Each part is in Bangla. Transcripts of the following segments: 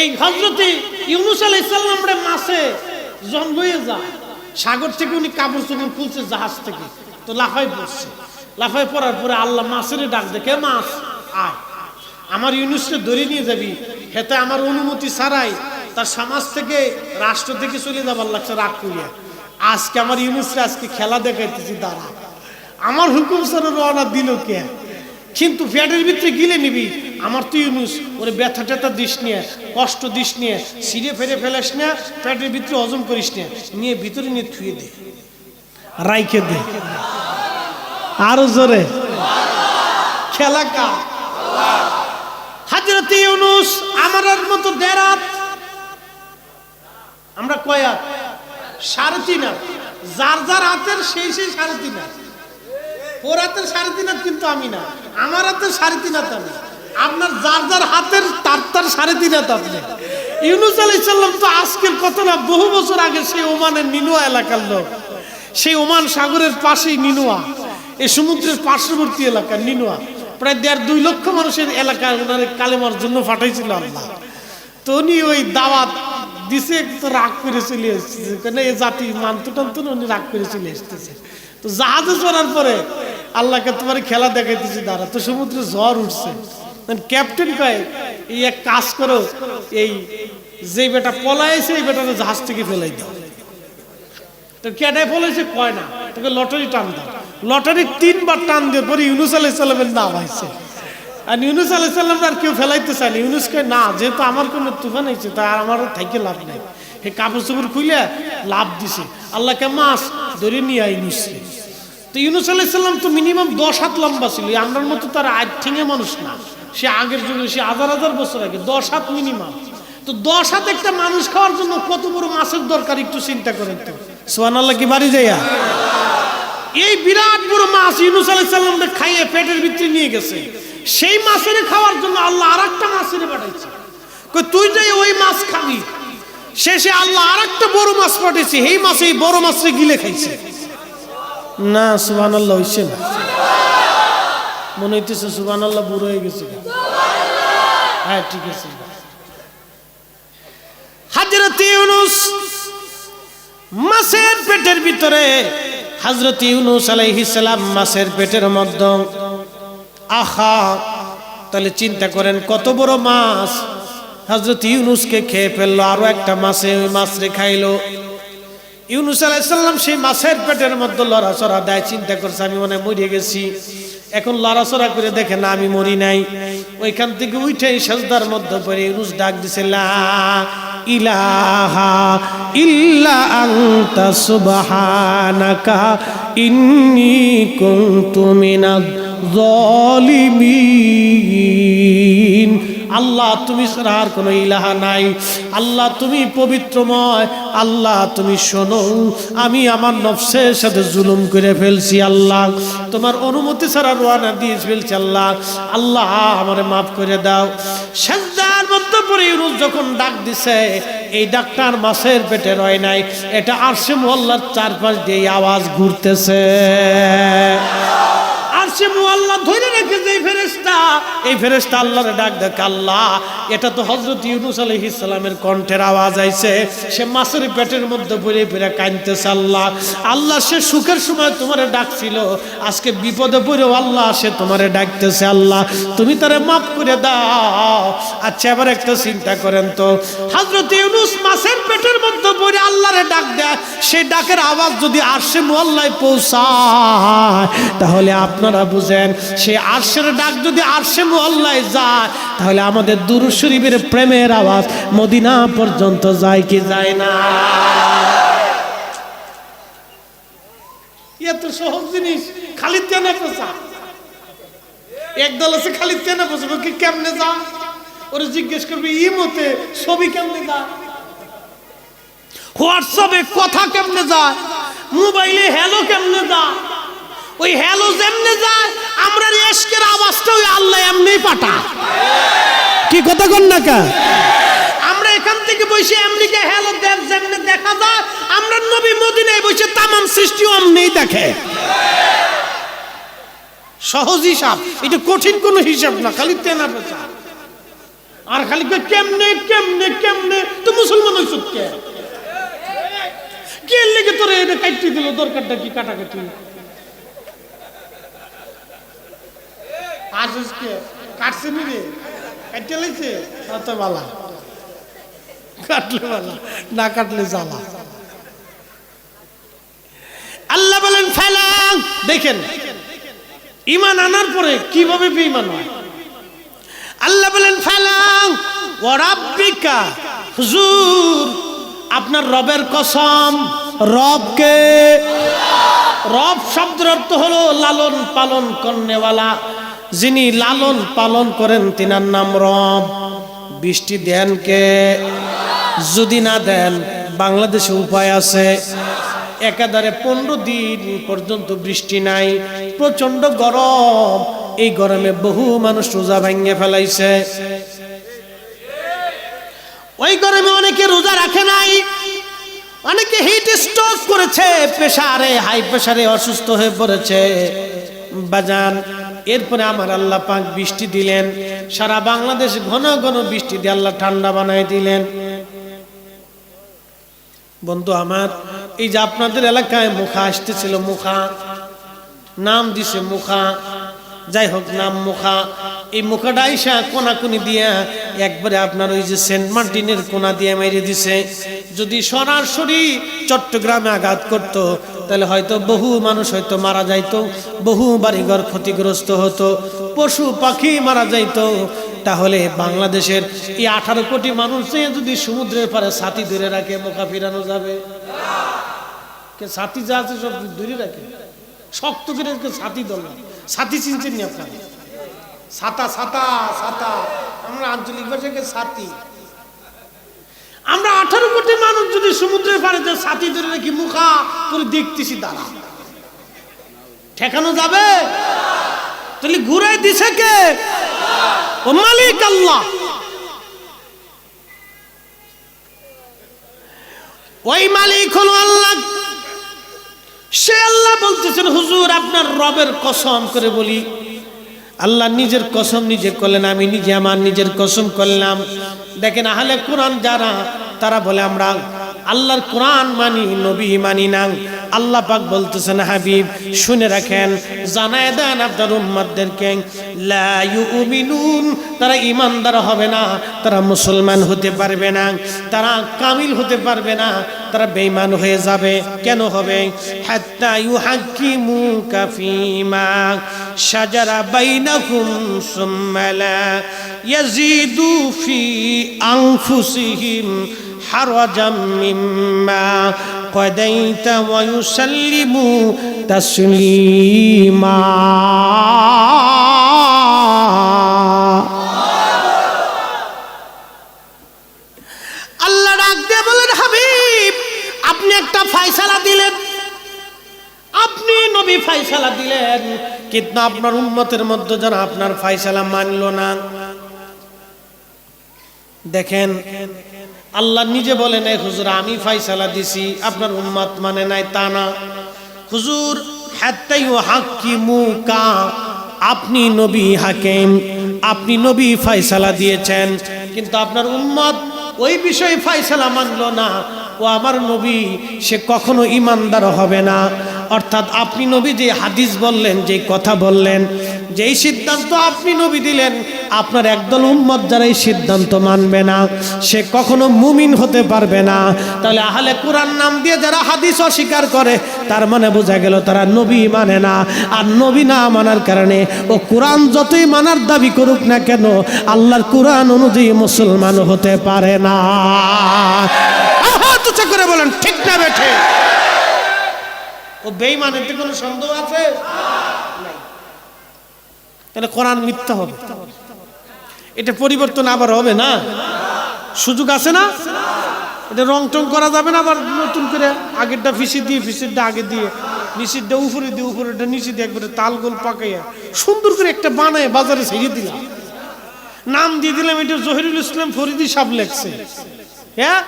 এই হজরতে ইউনুস আলাই ইসলামরে মাসে জন লয়ে যায়। সাগর থেকে উনি কাপড় চোপড় খুলছে জাহাজ থেকে। তো লাফাই পড়ছে। লাফাই পড়ার পরে আল্লাহ মাছের ডাক দেখে মাছ আয়। আমার ইউনুসকে ধরে নিয়ে যাবি। হেতে আমার অনুমতি ছাড়াই তার সমাজ থেকে, রাষ্ট্র থেকে চলে যাবার লাগছে রাগ করিয়া। আজকে আমার ইউনুসরে আজকে খেলা দেখাইতেছি, দাঁড়া। আমার হুকুম ছাড়া রওনা দিল কে? কিন্তু ফ্যাটের ভিতরে গিলে নিবি। আমার তুই ইউনুস ওরে ব্যথা ট্যাথা দিস নিয়ে, কষ্ট দিস নিয়ে সিঁড়ে ফেরে ফেলাস না ফ্যাটের ভিতরে হজম করিস না নিয়ে ভিতরে নিয়ে থুয়ে দে। রাইখে দে। আরও জোরে। খেলা কা হাজরত ইউনুস, আমার মতো দেরাত আমরা কয়াত সাড়ে তিন হাত। যার যার হাতের সেই সেই সাড়ে তিন হাত। ওর হাতের সাড়ে তিন হাত কিন্তু আমি না। আমার হাতের সাড়ে তিন হাত আমি। আপনার যার যার হাতের, তার তার সাড়ে তিন হাত আপনি। ইউনুস আলাই সাল্লাম তো আজকের কথা না, বহু বছর আগে সেই ওমানের নিনুয়া এলাকার লোক। সেই ওমান সাগরের পাশেই নিনুয়া। এই সমুদ্রের পার্শ্ববর্তী এলাকা, নিনুয়া। প্রায় দেড় দুই লক্ষ মানুষের এলাকা ওনারে কালেমার জন্য পাঠাইছিল আল্লাহ। তো উনি ওই দাওয়াত দিছে, তো রাগ করে চলে এসেছে। কেন এ জাতি মানতো টানতো উনি রাগ করে চলে এসতেছে তো জাহাজে চড়ার পরে আল্লাহকে তোমার খেলা দেখাইতেছি দাঁড়া, তো সমুদ্রে ঝড় উঠছে। ক্যাপ্টেন কয়, এই এক কাজ করো, এই যে বেটা পলাইছে, এই বেটাকে জাহাজ থেকে ফেলাই দাও। তো কেটায় ফলেছে কয় না, তোকে লটারি টান দাও। লটারি তিনবার টান দিয়ে পরে ইউনুস আলাইসাল্লামের নাম হয়েছে আর ইউনুস আলাইসাল্লাম আর কেউ ফেলাইতে চায় না। ইউনুস কয়, না, যেহেতু আমার কোনো তুফান হয়েছে, তা আর আমার থাইকে লাভ নাই। হে কাপড় চোপড় খুলে লাভ দিছে। আল্লাহকে মাস ধরে নিয়ে আই ইউনুসকে তো ইউনুস আলাইসাল্লাম তো মিনিমাম দশ হাত লম্বা ছিল। আমরার মতো তার আজ ঠেঙে মানুষ না। সে আগের যুগে, সে হাজার হাজার বছর আগে, দশ হাত মিনিমাম তো দশ হাত একটা মানুষ খাওয়ার জন্য কত বড় মাছের দরকার একটু চিন্তা করেন তো। সোহান আল্লাহ কি বাড়ি যাইয়া? এই বিরাট বড় মাছ ইউনুস আলাইসাল্লামকে খাইয়ে পেটের ভিতরে নিয়ে গেছে। সেই মাছের খাওয়ার জন্য আল্লাহ আর একটা মাছের পাঠাইছে। তুই যাই ওই মাছ খাবি, শেষে আল্লাহ আর একটা বড় মাছ পাঠিয়েছে এই মাছ এই বড় মাছরে গিলে খাইছে। না সুবান আল্লাহ না। মনে হইতেছে সুবান আল্লাহ বুড়ো হয়ে গেছে। হ্যাঁ ঠিক আছে। হাজরত ইউনুস মাছের পেটের ভিতরে, হজরত ইউনুস আলাইহিসালাম মাছের পেটের মধ্যে, আহা, তাহলে চিন্তা করেন কত বড় মাছ। হজরত ইউনুসকে খেয়ে ফেলল, আরও একটা মাছে ওই মাছ রে খাইলো। ইউনুস আলাইসাল্লাম সেই মাছের পেটের মধ্যে লড়াচড়া দেয়, চিন্তা করছে আমি মনে মরে গেছি। এখন লড়াচড়া করে দেখে না আমি মরি নাই। ওইখান থেকে উঠে সাজদার মধ্যে পড়ে ইউনুস ডাক দিছে, লা ইলাহা ইল্লা আনতা সুবহানাকা, ইন্নী কুনতু মিনাজ জালিমিন। আল্লাহ তুমি ছাড়া আর কোনো ইলাহা নাই। আল্লাহ তুমি পবিত্রময়। আল্লাহ তুমি শোনো। আমি আমার নফসের সাথে জুলুম করে ফেলছি আল্লাহ। তোমার অনুমতি ছাড়া রোয়ানা দিয়ে ফেলছি আল্লাহ। আল্লাহ, আমারে মাফ করে দাও। সাজদার মধ্যে পরে ইউনুস যখন ডাক দিছে, এই ডাক্তার মাছের পেটে রয় নাই। এটা আরশে মোল্লার চারপাশ দিয়ে আওয়াজ ঘুরতেছে। আল্লাহ সে সুখের সময় তোমারে ডাকছিল। আজকে বিপদে পড়েও আল্লাহ, সে তোমারে ডাকতেছে, আল্লাহ, তুমি তারে মাফ করে দাও। আচ্ছা এবার একটা চিন্তা করেন তো। হজরত ইউনুস মাছের ডাক দেয় সেই ডাকের আওয়াজ যদি আরশে মোল্লায় পৌঁছায়, তাহলে আপনারা বুঝেন সেই আরশের ডাক যদি আরশে মোল্লায় যায়, তাহলে আমাদের দুরু শরীফের প্রেমের আওয়াজ মদিনা পর্যন্ত যায় কি যায় না? এত সহজ জিনিস, খালি তেনা পোষা একদল আছে খালি তেনা পোষা কেমনে যা ওরা জিজ্ঞেস করবে, ই মতে ছবি কেমনে যা হোয়াটসঅ্যাপে কথা কেমনে যায়? মোবাইলে হ্যালো কেমনে যায়? ওই হ্যালো যেমনে যায় আমরা এসকের আওয়াজটা ওই আল্লাহ এমনি পাঠা কি কথা কন না কা? আমরা এখান থেকে বসে আমেরিকা হ্যালো দেব যেমনে দেখা যায় আমরা নবী মদিনায় বসে তামাম সৃষ্টি অমনেই দেখে। সহজ হিসাব এটা কঠিন কোনো হিসাব না খালি তেনা পেঁচা আর খালি কেমনে কেমনে কেমনে? তো মুসলমান হইছ কে? কে লেগে তোরে এটা কাটি দিল, দরকারটা কি কাটাকাটি? আসিস কে কাটছে নি রে? কাটতে বালা। কাটলে বালা, না কাটলে জ্বালা। আল্লাহ বলেন, ফেলাং দেখেন ইমান আনার পরে কীভাবে বেঈমান হয়? আল্লাহ বলেন, ফেলাং ওরাব্বিকা হুজুর আপনার রবের কসম, রবকে, রব শব্দের অর্থ হলো লালন পালন করনেওয়ালা। যিনি লালন পালন করেন, তিনার নাম রব। বৃষ্টি দেন কে? যদি না দেন, বাংলাদেশে উপায় আছে। একাধারে পনেরো দিন পর্যন্ত বৃষ্টি নাই। প্রচণ্ড গরম। এই গরমে বহু মানুষ রোজা ভাঙ্গে ফেলাইছে। ওই গরমে অনেকে রোজা রাখে নাই। অনেকে হিট স্ট্রোক করেছে প্রেশারে হাই প্রেসারে অসুস্থ হয়ে পড়েছে। বাজান, এরপরে আমার আল্লাহ পাক বৃষ্টি দিলেন। সারা বাংলাদেশ ঘন ঘন বৃষ্টি দিয়ে আল্লাহ ঠান্ডা বানাই দিলেন। বন্ধু আমার, এই যে আপনাদের এলাকায় মুখা আসতেছিল, মুখা। নাম দিছে মুখা। যাই হোক, নাম মুখা। এই মুখাটা আইসা কোনাকুনি দিয়া একবারে আপনার ওই যে সেন্ট মার্টিনের কোনা দিয়ে মেরে দিছে। যদি সরাসরি চট্টগ্রামে আঘাত করত, তাহলে হয়তো বহু মানুষ হয়তো মারা যাইত, বহু বাড়িঘর ক্ষতিগ্রস্ত হতো, পশু পাখি মারা যাইত। তাহলে বাংলাদেশের এই আঠারো কোটি মানুষ যদি সমুদ্রের পারে ছাতি ধরে রাখে মুখা ফিরানো যাবে? ছাতি যা আছে সব ধরে রাখে? শক্ত করে ছাতি ধরলাম। ছাতি চিনছেন নি আপনারা? ছাতা ছাতা ছাতা আমরা আঞ্চলিক ভাষাকে ছাতি আমরা আঠারো কোটি মানুষ যদি সমুদ্রের পাড়ে যে ছাতি ধরে রাখি মুখা করে দেখতেছি দাঁড়া ঠেকানো যাবে? তাহলে ঘুরাই দিছে কে? ও মালিক আল্লাহ। ওই মালিক হলো আল্লাহ। সে আল্লাহ বলতেছেন, হুজুর, আপনার রবের কসম করে বলি আল্লাহ নিজের কসম নিজে করলেন, আমি নিজে আমার নিজের কসম করলাম। দেখেন আহলে কোরআন যারা, তারা বলে আমরা আল্লাহর কোরআন মানি, নবী মানি না। আল্লাহ পাক বলতেছেন, হাবিব, শুনে রাখেন, জানায় দেন আপনার উম্মাদদেরকে তারা ইমানদার হবে না, তারা মুসলমান হতে পারবে না, তারা কামিল হতে পারবে না, তারা বেঈমান হয়ে যাবে। কেন হবে? হাত্তা ইউহাক্কিমু কাফিমা شجر بينهم ثم لا يزيدوا في أنفسهم حرجا مما قضيت ويسلموا تسليما. কিন্তু আপনার উন্মতের মধ্যে যেন আপনার ফাইসালা মানল না। দেখেন, আল্লাহ নিজে বলে নাই, হুজুর, আমি ফাইসালা দিছি, আপনার উম্মাত মানে নাই তা না। হুজুর আপনি নবী হাকিম, আপনি নবী ফাইসালা দিয়েছেন। কিন্তু আপনার উম্মত ওই বিষয়ে ফাইসালা মানলো না। ও আমার নবী, সে কখনো ইমানদার হবে না। অর্থাৎ আপনি নবী যে হাদিস বললেন, যে কথা বললেন, যেই সিদ্ধান্ত আপনি নবী দিলেন, আপনার একদল উম্মত যারা এই সিদ্ধান্ত মানবে না, সে কখনো মুমিন হতে পারবে না। তাহলে আহলে কোরআন নাম দিয়ে যারা হাদিস অস্বীকার করে, তার মানে বোঝা গেল তারা নবী মানে না। আর নবী না মানার কারণে ও কোরআন যতই মানার দাবি করুক না কেন, আল্লাহর কোরআন অনুযায়ী মুসলমান হতে পারে না। করে বলেন, ঠিক না বেঠে। ও বেইমান এতে কোনো সন্দেহ আছে? তাহলে কোরআন মিথ্যা হবে। এটা পরিবর্তন আবার হবে না? সুযোগ আছে না? এটা রং টং করা যাবে না আবার নতুন করে আগেরটা ফিসি দিয়ে, ফিসিরটা আগে দিয়ে নিচেরটা উপরে দিয়ে উপরেটা নিচে দিয়ে একবারে তাল গোল পাকাইয়া সুন্দর করে একটা বানায় বাজারে ছেড়ে দিলাম। নাম দিয়ে দিলাম, এটা জহিরুল ইসলাম ফরিদি সাব লেখছে। হ্যাঁ?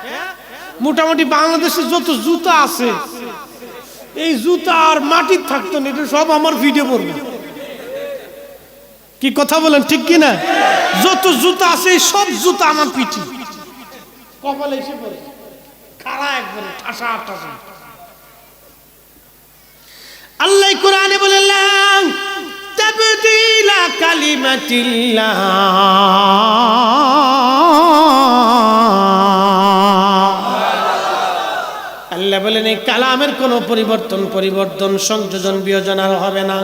মোটামুটি বাংলাদেশে যত জুতা আছে এই জুতা আর মাটির থাকতো না, এটা সব আমার ভিডিও পড়বে। কি কথা বলেন, ঠিক কি না? যত জুতা আছে সব জুতা আমার পিঠি। কপালে এসে পড়ে। খাড়া একবারে, ঠাসা ঠাসা। আল্লাহ কোরআনে বললেন তাবদিলা কালিমাতিল্লাহ। বলেন এই কালামের কোনো পরিবর্তন পরিবর্তন, সংযোজন, বিয়োজন আর হবে না।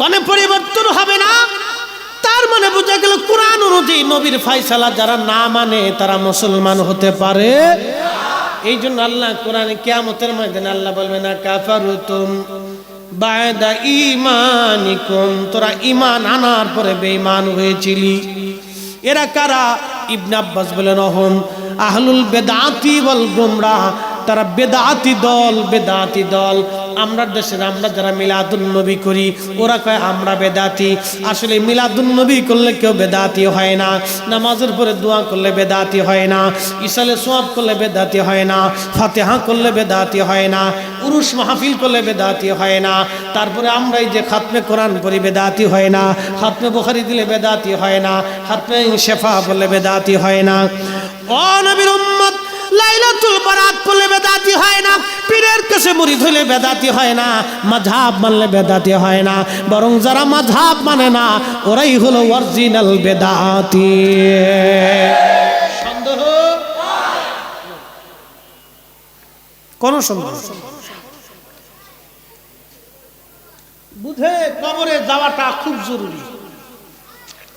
কোনো পরিবর্তন হবে না। তার মানে বোঝা গেল কোরআন অনুযায়ী নবীর ফাইসালা যারা না মানে তারা মুসলমান হতে পারে। এই জন্য আল্লাহ কোরআনে কেয়ামতের ময়দানে আল্লাহ বলবে, না কাফারুতুম বায়দা ইমানিকুম তোরা ইমান আনার পরে বেঈমান হয়েছিলি। এরা কারা? ইবনে আব্বাস বলেন, অহম আহলুল বেদাতি বল গোমরা তারা বেদাতি দল বেদাতি দল। আমরা দেশের, আমরা যারা মিলাদুন নবী করি, ওরা কয়, আমরা বেদাতি। আসলে মিলাদুন নবী করলে কেউ বেদাতি হয় না। নামাজের পরে দোয়া করলে বেদাতি হয় না। ইসালে সোয়াব করলে বেদাতি হয় না। ফাতেহা করলে বেদাতি হয় না। পুরুষ মাহফিল করলে বেদাতি হয় না। তারপরে আমরা এই যে খাতমে কোরআন পড়ি, বেদাতি হয় না। খাতমে বুখারি দিলে বেদাতি হয় না। খাতমে শেফা বললে বেদাতি হয় না। ও নবীর উম্মত! লাইলাতুল বারাত পড়লে বেদাতি হয় না, পীরের কাছে বেদাতি হয় না মাঝাব মানলে বেদাতি হয় না, বরং যারা মাঝাব মানে না, ওরাই হলো অরিজিনাল বেদাতি। সন্দেহ? সন্দেহ বুঝে কবরে যাওয়াটা খুব জরুরি।